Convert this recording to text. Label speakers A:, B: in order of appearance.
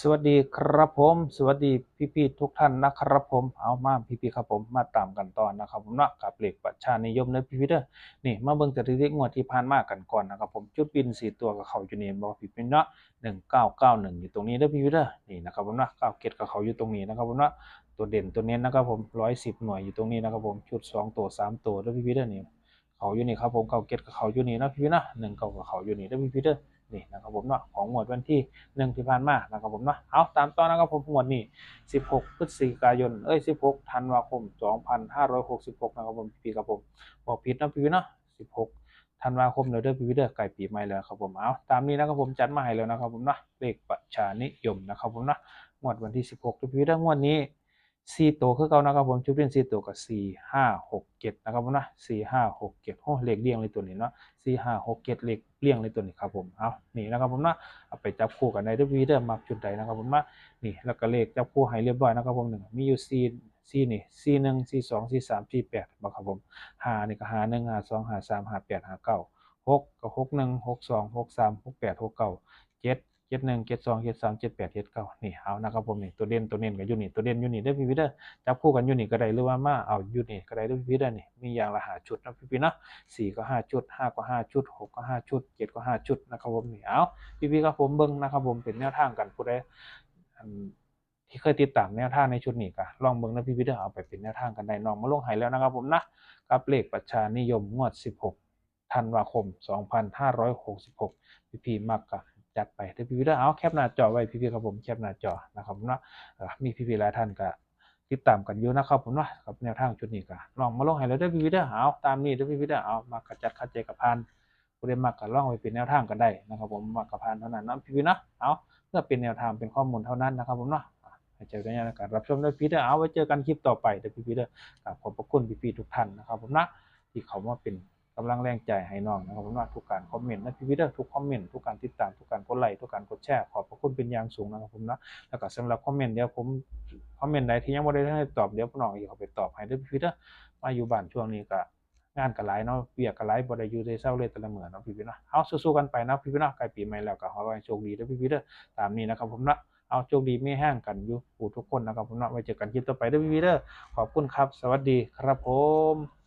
A: สวัสดีครับผม สวัสดีพี่ๆทุกท่านนะครับผม เอามาพี่ๆครับผมมาตามกันตอนนะครับผมเนาะกับเลขประชานิยมเด้อพี่ๆเด้อนี่มาเบิ่งสถิติงวดที่ผ่านมากันก่อนนะครับผมจุดบินสี่ตัวกับเขาอยู่นี่บ่พี่ๆเนาะ1991อยู่ตรงนี้เด้อพี่ๆเด้อนี่นะครับผมเนาะ9เกตกับเขาอยู่ตรงนี้นะครับผมเนาะตัวเด่นตัวเน้นนะครับผม110หน่วยอยู่ตรงนี้นะครับผมชุดสองตัวสามตัวเด้อพี่ๆเด้อนี่เขาอยู่นี่ครับผม9เกตกับเขาอยู่นี่นะพี่ๆเนาะ1เก้ากับเขาอยู่นี่เด้อพี่ๆเด้อ นี่นะครับผมเนาะของงวดวันที่หนึ่งที่ผ่านมานะครับผมเนาะเอาตามต่อนะครับผมงวดนี้16 พฤศจิกายนเอ้ย 16 ธันวาคม 2566 นะครับผมปีครับผมบอกผิดนะพี่เนาะ16 ธันวาคมเดี๋ยวเด้อพี่เด้อไก่ปีใหม่แล้วครับผมเอาตามนี้นะครับผมจัดมาให้แล้วนะครับผมเนาะเลขประชานิยมนะครับผมเนาะงวดวันที่ 16เด้อพี่เด้องวดนี้ สี่ตัวคือเก่านะครับผมชุดเล่นสี่ตัวกับสี่ห้าหกเจ็ดนะครับผมนะสี่ห้าหกเจ็ดโอ้เลขเรียงเลยตัวนี้เนาะสี่ห้าหกเจ็ดเลขเรียงเลยตัวนี้ครับผมเอานี่นะครับผมนะเอาไปจับคู่กันในเดวีเดอร์มักจุดใดนะครับผมนะนี่แล้วก็เลขจับคู่ให้เรียบร้อยนะครับผมหนึ่งมีอยู่สี่สี่นี่สี่หนึ่งสี่สองสี่สามสี่แปดบอกครับผมหานี่ก็หาหนึ่งหาสองหาสามหาแปดหาเก้าหกก็หกหนึ่งหกสองหกสามหกแปดหกเก้าเจ็ด เจ็ดหนึ่งเจ็ดสองเจ็ดสามเจ็ดแปดเจ็ดเก้านี่เอานะครับผมนี่ตัวเด่นตัวเน้นกับยูนี่ตัวเด่นยูนี่ได้พี่พี่เด้อจับคู่กันยูนี่ก็ได้หรือว่ามาเอายูนี่ก็ได้ด้อพี่พี่เด้อนี่มีอย่างละหาชุดนะพี่พี่เนาะสี่ก็ห้าชุดห้าก็ห้าชุดหกก็ห้าชุดเจ็ดก็ห้าชุดนะครับผมนี่เอาพี่พี่ครับผมเบิ้งนะครับผมเป็นแนวทางกันผู้ใดที่เคยติดตามแนวทางในชุดนี้ก็ลองเบิ้งนะพี่พี่เด้อเอาไปเป็นแนวทางกันได้น้องมาลงให้แล้วนะครับผมนะกับเลขประชานิยมงวดสิบหกธันวาคมสองพันห้าร้อยหกสิบหกพี่พีมักกะ จัดไปถ้าพี่พี่ได้เอาแคปหน้าจอไว้พี่พี่ครับผมแคปหน้าจอนะครับผมเนาะมีพี่พี่หลายท่านก็ติดตามกันอยู่นะครับผมเนากับแนวทางชุดนี้ก็ลองมาลงให้แล้วได้พี่พี่ได้อเอาตามนี้ได้พี่พี่ได้อเอามากระจัดคัดเจกับพานผู้ใดมากก็ลองไปเป็นแนวทางกันได้นะครับ ผมมากกับพานเท่านั้นนะพี่พี่เนาะเอาเพื่อเป็นแนวทางเป็นข้อมูลเท่านั้นนะครับผมเนาะให้เจอกันในการรับชมได้อพี่ได้อเอาไว้เจอกันคลิปต่อไปเด้อพี่พี่เด้อราบขอบพระคุณพี่พี่ทุกท่านนะครับผมนะที่เขามาเป็น กำลังแรงใจให้น้องนะครับผมว่าทุกการคอมเมนต์นะพี่วิเดอร์ทุกคอมเมนต์ทุกการติดตามทุกการกดไลค์ทุกการกดแชร์ขอบพระคุณเป็นอย่างสูงนะครับผมนะแล้วก็สำหรับคอมเมนต์เดี๋ยวผมคอมเมนต์ใดที่ยังไม่ได้ให้ตอบเดี๋ยวน้องอีกเขาไปตอบให้ด้วยพี่วิเดอร์มาอยู่บ้านช่วงนี้ก็งานกับไลน์เนาะเบียกกับไลน์บ่ได้อยู่ในเศร้าเลยแต่ละเหมื่อเนาะพี่วิเนาะเอาสู้ๆกันไปนะพี่วิเนาะใกล้ปีใหม่แล้วก็ขอให้โชคดีด้วยพี่วิเดอร์ตามนี้นะครับผมนะเอาโชคดีไม่แห้งกันอยู่ทุกคนนะครับผมเนาะไว้เจอกันคลิปต่อไปด้วยพี่วิเดอร์ขอบคุณครับ สวัสดีครับผม